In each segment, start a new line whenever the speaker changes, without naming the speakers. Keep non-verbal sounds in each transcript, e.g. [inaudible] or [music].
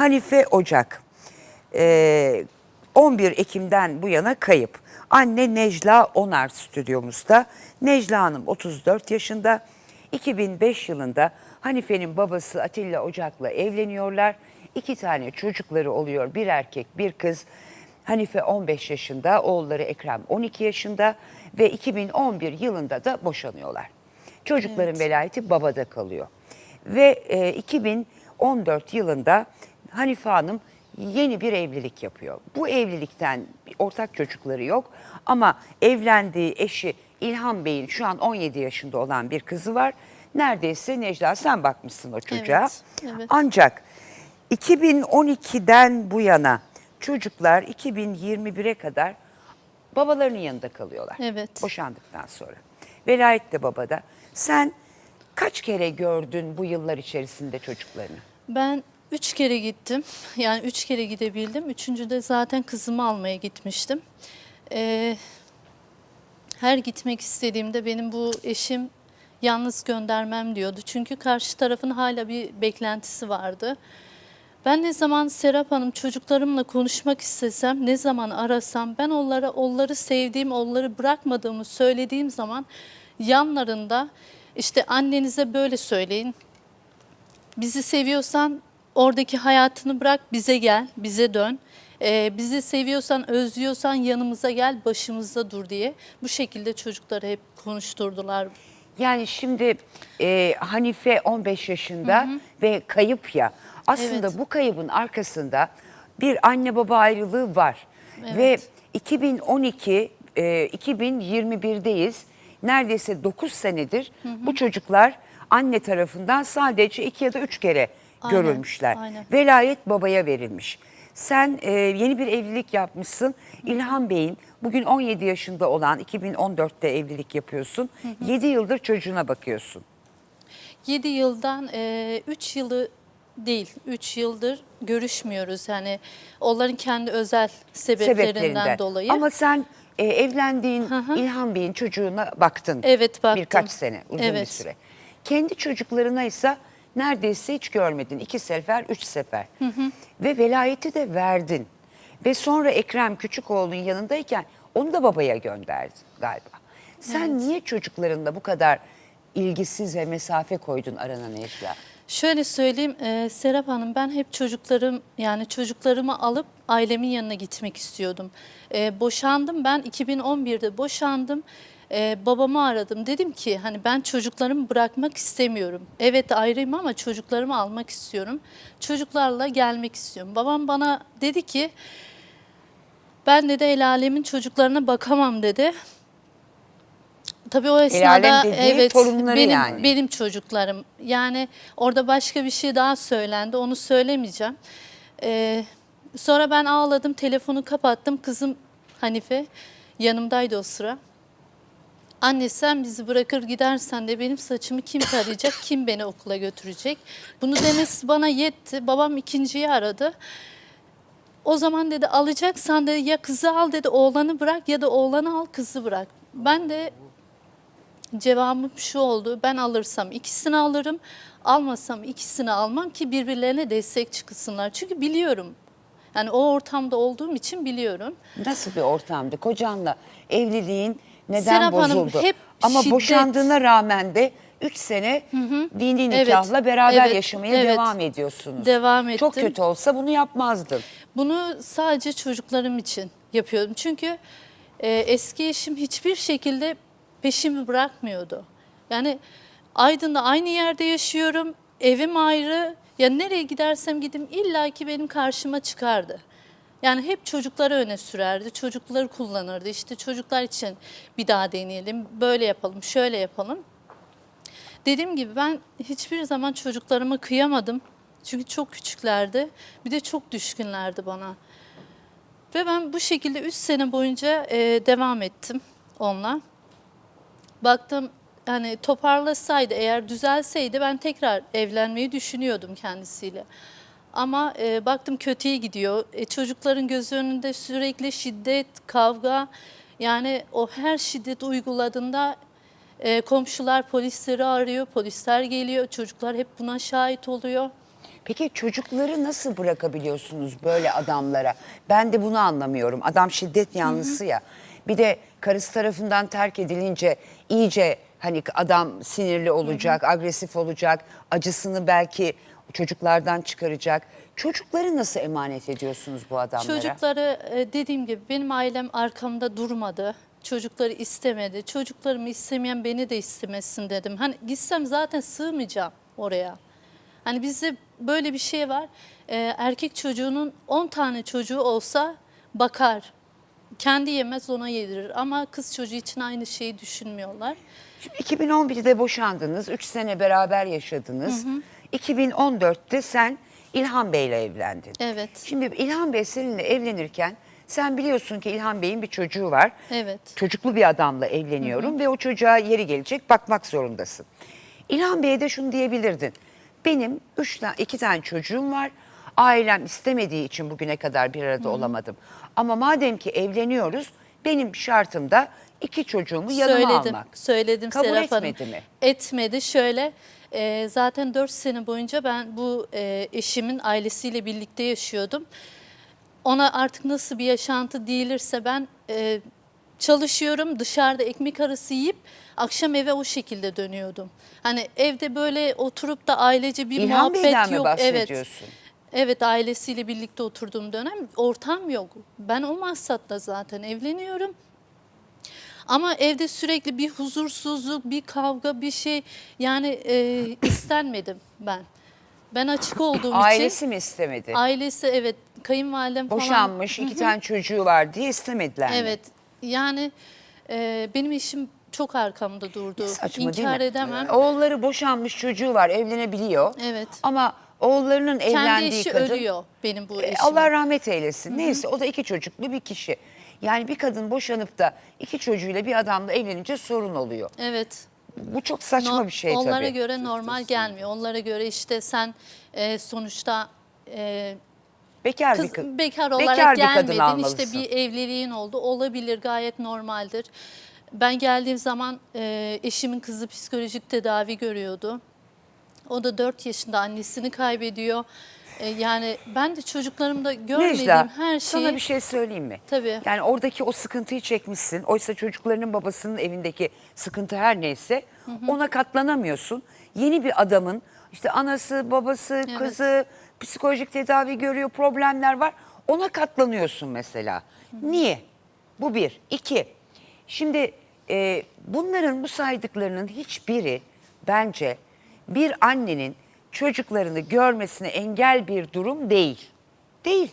Hanife Ocak. Ee, 11 Ekim'den bu yana kayıp. Anne Necla Onar stüdyomuzda. Necla Hanım 34 yaşında. 2005 yılında Hanife'nin babası Atilla Ocak'la evleniyorlar. İki tane çocukları oluyor. Bir erkek, bir kız. Hanife 15 yaşında, oğulları Ekrem 12 yaşında ve 2011 yılında da boşanıyorlar. Çocukların velayeti babada kalıyor. Ve e, 2014 yılında Hanife Hanım yeni bir evlilik yapıyor. Bu evlilikten ortak çocukları yok ama evlendiği eşi İlhan Bey'in şu an 17 yaşında olan bir kızı var. Neredeyse Necla sen bakmışsın o çocuğa.
Evet, evet.
Ancak 2012'den bu yana çocuklar 2021'e kadar babalarının yanında kalıyorlar.
Evet.
Boşandıktan sonra. Velayet de babada. Sen kaç kere gördün bu yıllar içerisinde çocuklarını?
Ben üç kere gittim. Yani üç kere gidebildim. Üçüncüde zaten kızımı almaya gitmiştim. Ee, her gitmek istediğimde benim bu eşim yalnız göndermem diyordu. Çünkü karşı tarafın hala bir beklentisi vardı. Ben ne zaman Serap Hanım çocuklarımla konuşmak istesem, ne zaman arasam, ben onlara onları sevdiğim, onları bırakmadığımı söylediğim zaman yanlarında işte annenize böyle söyleyin, bizi seviyorsan oradaki hayatını bırak bize gel, bize dön. Ee, bizi seviyorsan, özlüyorsan yanımıza gel, başımızda dur diye. Bu şekilde çocukları hep konuşturdular.
Yani şimdi e, Hanife 15 yaşında ve kayıp ya. Aslında
Evet.
bu kaybın arkasında bir anne baba ayrılığı var. Ve 2012 e, 2021'deyiz. Neredeyse 9 senedir bu çocuklar anne tarafından sadece 2 ya da 3 kere
Aynen,
görülmüşler.
aynen.
Velayet babaya verilmiş. Sen e, yeni bir evlilik yapmışsın. İlhan Bey'in bugün 17 yaşında olan 2014'te evlilik yapıyorsun. 7 yıldır çocuğuna bakıyorsun.
7 yıldan 3 yılı değil, 3 yıldır görüşmüyoruz. Yani onların kendi özel sebeplerinden, dolayı.
Ama sen e, evlendiğin İlhan Bey'in çocuğuna baktın.
Evet, baktım.
Birkaç sene, uzun bir
Evet.
süre. Kendi çocuklarına ise neredeyse hiç görmedin. İki sefer, üç sefer. Ve velayeti de verdin. Ve sonra Ekrem Küçükoğlu'nun yanındayken onu da babaya gönderdin galiba. Sen niye çocuklarınla bu kadar ilgisiz ve mesafe koydun arana Necla?
Şöyle söyleyeyim e, Serap Hanım ben hep çocuklarım yani çocuklarımı alıp ailemin yanına gitmek istiyordum. E, boşandım ben 2011'de boşandım. E, babamı aradım dedim ki hani ben çocuklarımı bırakmak istemiyorum. Evet ayrıyım ama çocuklarımı almak istiyorum. Çocuklarla gelmek istiyorum. Babam bana dedi ki ben dedi el alemin çocuklarına bakamam dedi. Tabii o
alem
esnada
dediği
evet
torunları
benim
yani.
benim çocuklarım. Yani orada başka bir şey daha söylendi. Onu söylemeyeceğim. Ee, sonra ben ağladım, telefonu kapattım. Kızım Hanife yanımdaydı o sıra. Anne sen bizi bırakır gidersen de benim saçımı kim tarayacak, [laughs] kim beni okula götürecek? Bunu demesi bana yetti. Babam ikinciyi aradı. O zaman dedi alacaksan dedi ya kızı al dedi oğlanı bırak ya da oğlanı al kızı bırak. Ben de cevabım şu oldu. Ben alırsam ikisini alırım. Almasam ikisini almam ki birbirlerine destek çıksınlar. Çünkü biliyorum. Yani o ortamda olduğum için biliyorum.
Nasıl bir ortamdı? Kocanla evliliğin neden
Serap Hanım,
bozuldu?
hep
Ama
şiddet-
boşandığına rağmen de 3 sene dini
Evet,
nikahla beraber
evet,
yaşamaya
evet.
devam ediyorsunuz.
Devam
Çok
ettim.
kötü olsa bunu yapmazdın.
Bunu sadece çocuklarım için yapıyordum. Çünkü e, eski eşim hiçbir şekilde peşimi bırakmıyordu. Yani Aydın'da aynı yerde yaşıyorum. Evim ayrı. Ya nereye gidersem gideyim illaki benim karşıma çıkardı. Yani hep çocukları öne sürerdi. Çocukları kullanırdı. İşte çocuklar için bir daha deneyelim. Böyle yapalım, şöyle yapalım. Dediğim gibi ben hiçbir zaman çocuklarıma kıyamadım. Çünkü çok küçüklerdi. Bir de çok düşkünlerdi bana. Ve ben bu şekilde 3 sene boyunca e, devam ettim onunla. Baktım hani toparlasaydı eğer düzelseydi ben tekrar evlenmeyi düşünüyordum kendisiyle. Ama e, baktım kötüye gidiyor. E, çocukların gözü önünde sürekli şiddet, kavga. Yani o her şiddet uyguladığında e, komşular polisleri arıyor, polisler geliyor. Çocuklar hep buna şahit oluyor.
Peki çocukları nasıl bırakabiliyorsunuz böyle adamlara? Ben de bunu anlamıyorum. Adam şiddet yanlısı ya. Bir de karısı tarafından terk edilince iyice hani adam sinirli olacak, agresif olacak, acısını belki çocuklardan çıkaracak. Çocukları nasıl emanet ediyorsunuz bu adamlara?
Çocukları e, dediğim gibi benim ailem arkamda durmadı. Çocukları istemedi. Çocuklarımı istemeyen beni de istemesin dedim. Hani gitsem zaten sığmayacağım oraya. Hani bizde böyle bir şey var. E, erkek çocuğunun 10 tane çocuğu olsa bakar. Kendi yemez ona yedirir. Ama kız çocuğu için aynı şeyi düşünmüyorlar.
Şimdi 2011'de boşandınız, 3 sene beraber yaşadınız. 2014'te sen İlhan Bey'le evlendin.
Evet.
Şimdi İlhan Bey seninle evlenirken sen biliyorsun ki İlhan Bey'in bir çocuğu var.
Evet.
Çocuklu bir adamla evleniyorum ve o çocuğa yeri gelecek bakmak zorundasın. İlhan Bey'e de şunu diyebilirdin. Benim üç tane, iki tane çocuğum var. Ailem istemediği için bugüne kadar bir arada olamadım. Ama madem ki evleniyoruz benim şartım da iki çocuğumu yanıma
Söyledim,
almak.
söyledim
Kabul
Serap Hanım.
etmedi mi?
Etmedi. Şöyle, e, zaten 4 sene boyunca ben bu e, eşimin ailesiyle birlikte yaşıyordum. Ona artık nasıl bir yaşantı değilirse ben e, çalışıyorum, dışarıda ekmek arası yiyip akşam eve o şekilde dönüyordum. Hani evde böyle oturup da ailece bir
İlhan
muhabbet
Bey'den mi
yok. Evet.
bahsediyorsun?
Evet ailesiyle birlikte oturduğum dönem ortam yok. Ben o maksatla zaten evleniyorum. Ama evde sürekli bir huzursuzluk, bir kavga, bir şey yani e, [clears throat] istenmedim ben. Ben açık olduğum
Ailesi
için
mi istemedi?
ailesi evet kayınvalidem falan.
Boşanmış, iki tane çocuğu var diye istemediler mi?
Evet yani e, benim işim çok arkamda durdu.
Saçma
İnkar
değil mi?
edemem.
Oğulları boşanmış çocuğu var evlenebiliyor.
Evet.
Ama oğullarının
Kendi
evlendiği
eşi
kadın...
ölüyor benim bu
E,
eşim.
Allah rahmet eylesin. Neyse o da iki çocuklu bir kişi. Yani bir kadın boşanıp da iki çocuğuyla bir adamla evlenince sorun oluyor.
Evet.
Bu çok saçma
No-
bir şey
Onlara
tabii.
göre normal gelmiyor. Onlara göre işte sen e, sonuçta e,
Bekar
kız
bir kız.
bekar olarak
bekar bir kadın almalısın.
işte bir evliliğin oldu. Olabilir gayet normaldir. Ben geldiğim zaman e, eşimin kızı psikolojik tedavi görüyordu. O da 4 yaşında annesini kaybediyor. E, yani ben de çocuklarımda görmediğim
Necla,
her şeyi...
sana bir şey söyleyeyim mi?
Tabii.
Yani oradaki o sıkıntıyı çekmişsin. Oysa çocuklarının babasının evindeki sıkıntı her neyse ona katlanamıyorsun. Yeni bir adamın işte anası, babası, kızı psikolojik tedavi görüyor, problemler var. Ona katlanıyorsun mesela. Niye? Bu bir. İki. Şimdi e, bunların bu saydıklarının hiçbiri bence bir annenin çocuklarını görmesine engel bir durum değil. Değil.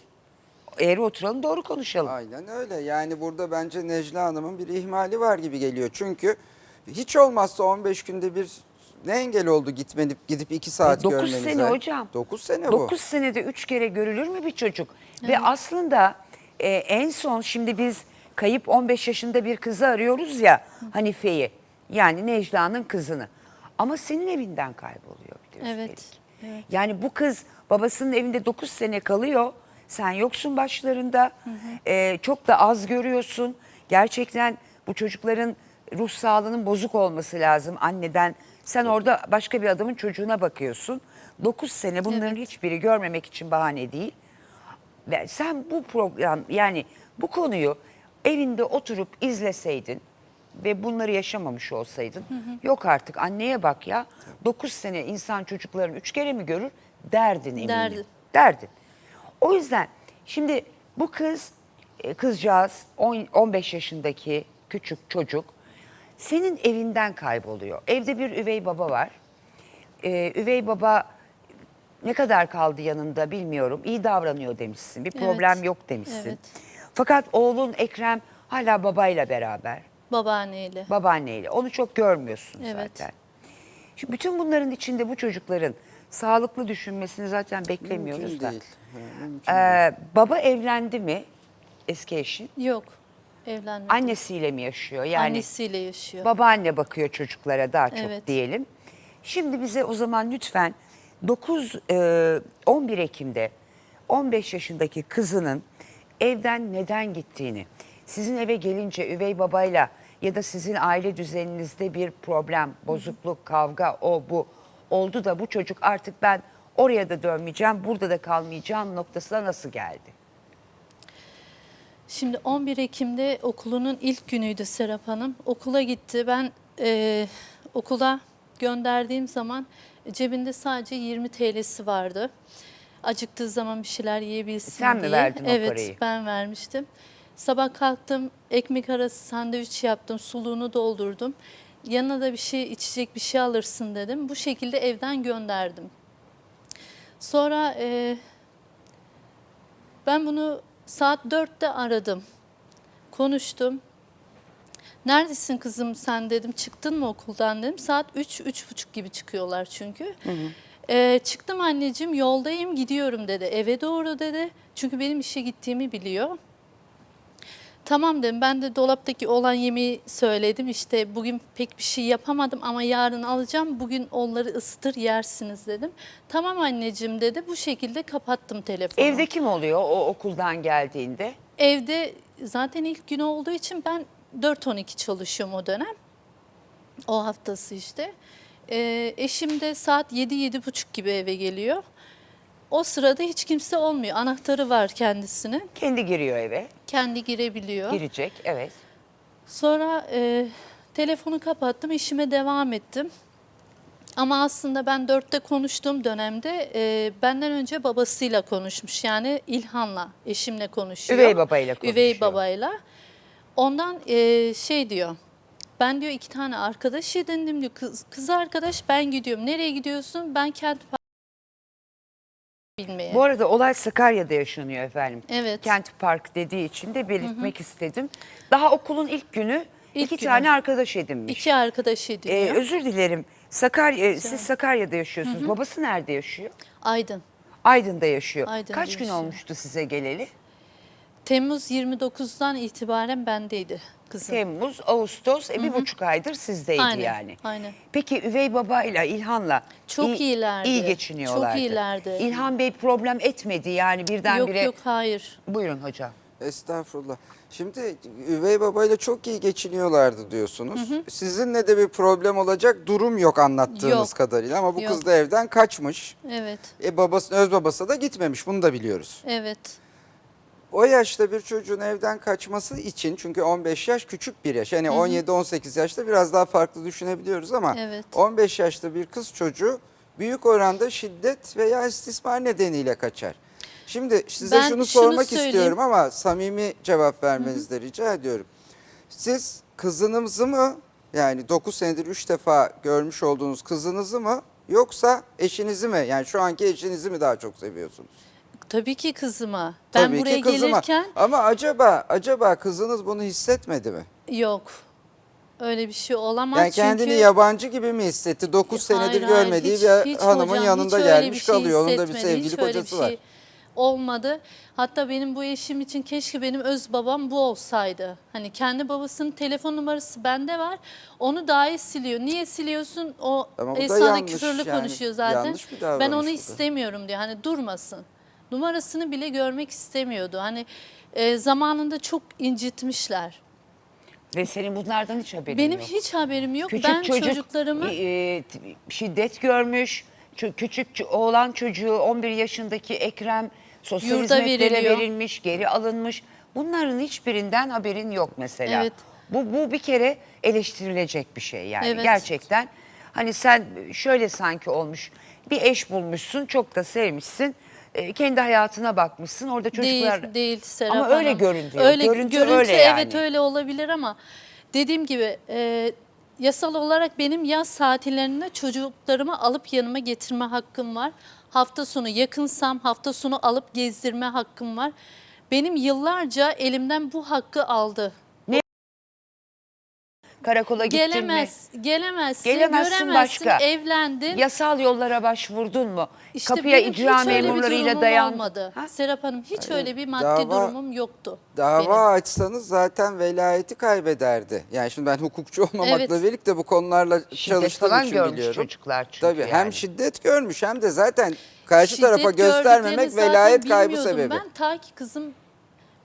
Eğri oturalım doğru konuşalım.
Aynen öyle. Yani burada bence Necla Hanım'ın bir ihmali var gibi geliyor. Çünkü hiç olmazsa 15 günde bir ne engel oldu gitmenip gidip 2 saat
9
görmenize?
sene hocam.
9 sene bu.
9 senede 3 kere görülür mü bir çocuk? Ve aslında e, en son şimdi biz kayıp 15 yaşında bir kızı arıyoruz ya Hanife'yi. Yani Necla'nın kızını. Ama senin evinden kayboluyor de
Evet,
üstelik.
evet.
Yani bu kız babasının evinde 9 sene kalıyor. Sen yoksun başlarında. E, çok da az görüyorsun. Gerçekten bu çocukların ruh sağlığının bozuk olması lazım anneden. Sen orada başka bir adamın çocuğuna bakıyorsun. 9 sene bunların hiçbiri görmemek için bahane değil. Ve sen bu program yani bu konuyu evinde oturup izleseydin ve bunları yaşamamış olsaydın yok artık anneye bak ya 9 sene insan çocukların 3 kere mi görür derdin eminim.
Derdi.
Derdin. O yüzden şimdi bu kız e, kızcağız on- 15 yaşındaki küçük çocuk senin evinden kayboluyor. Evde bir üvey baba var. Ee, üvey baba ne kadar kaldı yanında bilmiyorum. İyi davranıyor demişsin. Bir problem
Evet.
yok demişsin.
Evet.
Fakat oğlun Ekrem hala babayla beraber.
Babaanneyle.
Babaanneyle. Onu çok görmüyorsun
Evet.
zaten. Şimdi bütün bunların içinde bu çocukların sağlıklı düşünmesini zaten beklemiyoruz
Mümkün
da.
değil. Ha, mümkün
Ee, baba evlendi mi eski eşin?
Yok. Evlenmedi.
Annesiyle mi yaşıyor? Yani
Annesiyle yaşıyor.
babaanne bakıyor çocuklara daha çok
Evet.
diyelim. Şimdi bize o zaman lütfen 9 e, 11 Ekim'de 15 yaşındaki kızının evden neden gittiğini, sizin eve gelince üvey babayla ya da sizin aile düzeninizde bir problem, bozukluk, kavga o bu oldu da bu çocuk artık ben oraya da dönmeyeceğim, burada da kalmayacağım noktasına nasıl geldi?
Şimdi 11 Ekim'de okulunun ilk günüydü Serap Hanım. Okula gitti. Ben e, okula gönderdiğim zaman cebinde sadece 20 TL'si vardı. Acıktığı zaman bir şeyler yiyebilsin
Sen mi
diye.
verdin o
evet,
parayı?
ben vermiştim. Sabah kalktım, ekmek arası sandviç yaptım, suluğunu doldurdum. Yanına da bir şey, içecek bir şey alırsın dedim. Bu şekilde evden gönderdim. Sonra e, ben bunu saat 4'te aradım. Konuştum. Neredesin kızım sen dedim. Çıktın mı okuldan dedim. Saat 3 üç, buçuk gibi çıkıyorlar çünkü. Ee, çıktım anneciğim yoldayım gidiyorum dedi. Eve doğru dedi. Çünkü benim işe gittiğimi biliyor. Tamam dedim ben de dolaptaki olan yemeği söyledim. İşte bugün pek bir şey yapamadım ama yarın alacağım. Bugün onları ısıtır yersiniz dedim. Tamam anneciğim dedi. Bu şekilde kapattım telefonu.
Evde kim oluyor o okuldan geldiğinde?
Evde zaten ilk gün olduğu için ben 4-12 çalışıyorum o dönem. O haftası işte. Ee, eşim de saat 7-7.30 gibi eve geliyor. O sırada hiç kimse olmuyor. Anahtarı var kendisinin.
Kendi giriyor eve,
Kendi girebiliyor.
girecek, evet.
Sonra e, telefonu kapattım, işime devam ettim. Ama aslında ben dörtte konuştuğum dönemde e, benden önce babasıyla konuşmuş. Yani İlhan'la, eşimle konuşuyor.
Üvey babayla
Üvey
konuşuyor.
babayla. Ondan e, şey diyor, ben diyor iki tane arkadaş edindim diyor. Kız, kız arkadaş ben gidiyorum. Nereye gidiyorsun? Ben kent bilmeye.
Bu arada olay Sakarya'da yaşanıyor efendim.
Evet.
Kent Park dediği için de belirtmek istedim. Daha okulun ilk günü
İlk
iki
günü.
tane arkadaş edinmiş.
İki arkadaş ediniyor.
Ee, özür dilerim. Sakarya, siz Sakarya'da yaşıyorsunuz. Babası nerede yaşıyor?
Aydın.
Aydın'da yaşıyor.
Aydın'da
Kaç gün
yaşıyor.
olmuştu size geleli?
Temmuz 29'dan itibaren bendeydi kızım.
Temmuz, Ağustos, e, bir buçuk aydır sizdeydi
Aynen,
yani.
aynen.
Peki üvey babayla, İlhan'la
Çok
iyi-
iyilerdi.
iyi geçiniyorlardı.
Çok iyilerdi.
İlhan Bey problem etmedi yani
Yok
birdenbire.
yok hayır.
Buyurun hocam.
Estağfurullah. Şimdi üvey babayla çok iyi geçiniyorlardı diyorsunuz. Sizinle de bir problem olacak durum yok anlattığınız
Yok.
kadarıyla ama bu
Yok.
kız da evden kaçmış.
Evet.
E babası öz babası da gitmemiş bunu da biliyoruz.
Evet.
O yaşta bir çocuğun evden kaçması için çünkü 15 yaş küçük bir yaş. Yani 17-18 yaşta biraz daha farklı düşünebiliyoruz ama
Evet.
15 yaşta bir kız çocuğu büyük oranda şiddet veya istismar nedeniyle kaçar. Şimdi size
Ben
şunu
şunu
sormak
söyleyeyim.
istiyorum ama samimi cevap vermenizi de rica ediyorum. Siz kızınızı mı yani 9 senedir 3 defa görmüş olduğunuz kızınızı mı yoksa eşinizi mi yani şu anki eşinizi mi daha çok seviyorsunuz?
Tabii ki kızıma. Ben
Tabii
buraya
ki kızıma.
gelirken
Ama acaba acaba kızınız bunu hissetmedi mi?
yok. Öyle bir şey olamaz
Yani kendini
çünkü
yabancı gibi mi hissetti? 9 senedir
Hayır, hayır,
görmediği
hiç-
bir
hiç
hanımın
hocam,
yanında
hiç öyle
gelmiş
bir şey
kalıyor. Onun da bir
hissetmedi,
sevgili
hiç öyle
kocası
bir şey
var.
Olmadı. Hatta benim bu eşim için keşke benim öz babam bu olsaydı. Hani kendi babasının telefon numarası bende var. Onu dahi siliyor. Niye siliyorsun? O
Ama bu da
e,
yanlış
küfürlü
yani.
konuşuyor zaten.
Yanlış bir
ben
bu
onu
da.
istemiyorum diyor. Hani durmasın. Numarasını bile görmek istemiyordu. Hani e, zamanında çok incitmişler.
Ve senin bunlardan hiç haberin
Benim
yok.
hiç haberim yok.
Küçük
ben
çocuk
çocuklarımı
e, t- şiddet görmüş. Küçük ç- oğlan çocuğu 11 yaşındaki Ekrem sosyal
Yurda
hizmetlere
veriliyor.
verilmiş, geri alınmış. Bunların hiçbirinden haberin yok mesela.
Evet.
Bu bu bir kere eleştirilecek bir şey yani
Evet.
gerçekten. Hani sen şöyle sanki olmuş. Bir eş bulmuşsun, çok da sevmişsin. E, kendi hayatına bakmışsın. Orada çocuklar
Değil, değil Serap
Ama öyle
Hanım.
görünüyor.
Öyle,
Görüntü
görüntü,
öyle
evet
yani.
öyle olabilir ama dediğim gibi e, yasal olarak benim yaz tatillerinde çocuklarımı alıp yanıma getirme hakkım var. Hafta sonu yakınsam hafta sonu alıp gezdirme hakkım var. Benim yıllarca elimden bu hakkı aldı.
Karakola gittin mi?
Gelemez, gelemezsin,
Gelemezsin
göremezsin,
başka.
evlendin.
Yasal yollara başvurdun mu?
İşte
Kapıya
benim
icra
hiç öyle bir
memurlarıyla
durumum
dayan.
olmadı.
Ha?
Serap Hanım hiç öyle bir maddi
dava-
durumum yoktu.
Dava
benim.
açsanız zaten velayeti kaybederdi. Yani şimdi ben hukukçu olmamakla
Evet.
birlikte bu konularla
Şiddet
çalıştığım
falan
için
görmüş
biliyorum.
çocuklar çünkü
Tabii
yani.
hem şiddet görmüş hem de zaten karşı
Şiddet
tarafa göstermemek
zaten
velayet kaybı
bilmiyordum
sebebi.
Ben ta ki kızım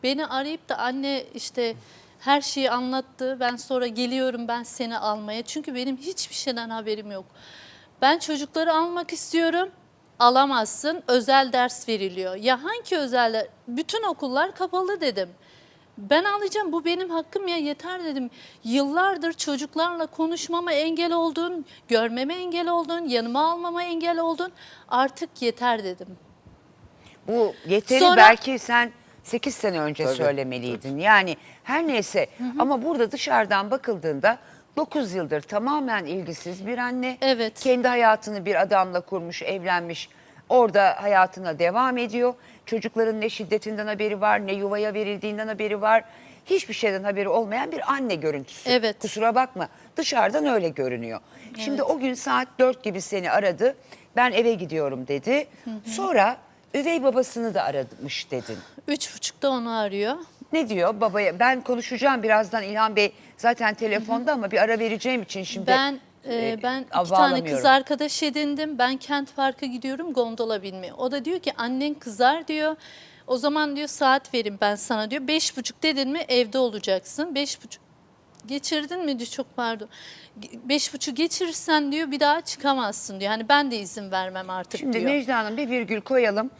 beni arayıp da anne işte her şeyi anlattı. Ben sonra geliyorum ben seni almaya. Çünkü benim hiçbir şeyden haberim yok. Ben çocukları almak istiyorum. alamazsın. Özel ders veriliyor. Ya hangi özel Bütün okullar kapalı dedim. Ben alacağım bu benim hakkım ya yeter dedim. Yıllardır çocuklarla konuşmama engel oldun, görmeme engel oldun, yanıma almama engel oldun. Artık yeter dedim.
Bu yeteri
Sonra-
belki sen 8 sene önce
Tabii,
söylemeliydin. Yani her neyse ama burada dışarıdan bakıldığında 9 yıldır tamamen ilgisiz bir anne.
Evet.
Kendi hayatını bir adamla kurmuş, evlenmiş. Orada hayatına devam ediyor. Çocukların ne şiddetinden haberi var, ne yuvaya verildiğinden haberi var. Hiçbir şeyden haberi olmayan bir anne görüntüsü.
Evet.
Kusura bakma. Dışarıdan öyle görünüyor. Şimdi o gün saat 4 gibi seni aradı. Ben eve gidiyorum dedi. Sonra üvey babasını da aramış dedin.
Üç buçukta onu arıyor.
Ne diyor babaya? Ben konuşacağım birazdan İlhan Bey zaten telefonda ama bir ara vereceğim için şimdi.
Ben e,
e,
ben iki tane kız arkadaş edindim. Ben kent parka gidiyorum gondola binmeye. O da diyor ki annen kızar diyor. O zaman diyor saat verin ben sana diyor. Beş buçuk dedin mi evde olacaksın. Beş buçuk geçirdin mi diyor çok pardon. Beş buçuk geçirirsen diyor bir daha çıkamazsın diyor. Hani ben de izin vermem artık
Şimdi
diyor.
Necla Hanım bir virgül koyalım.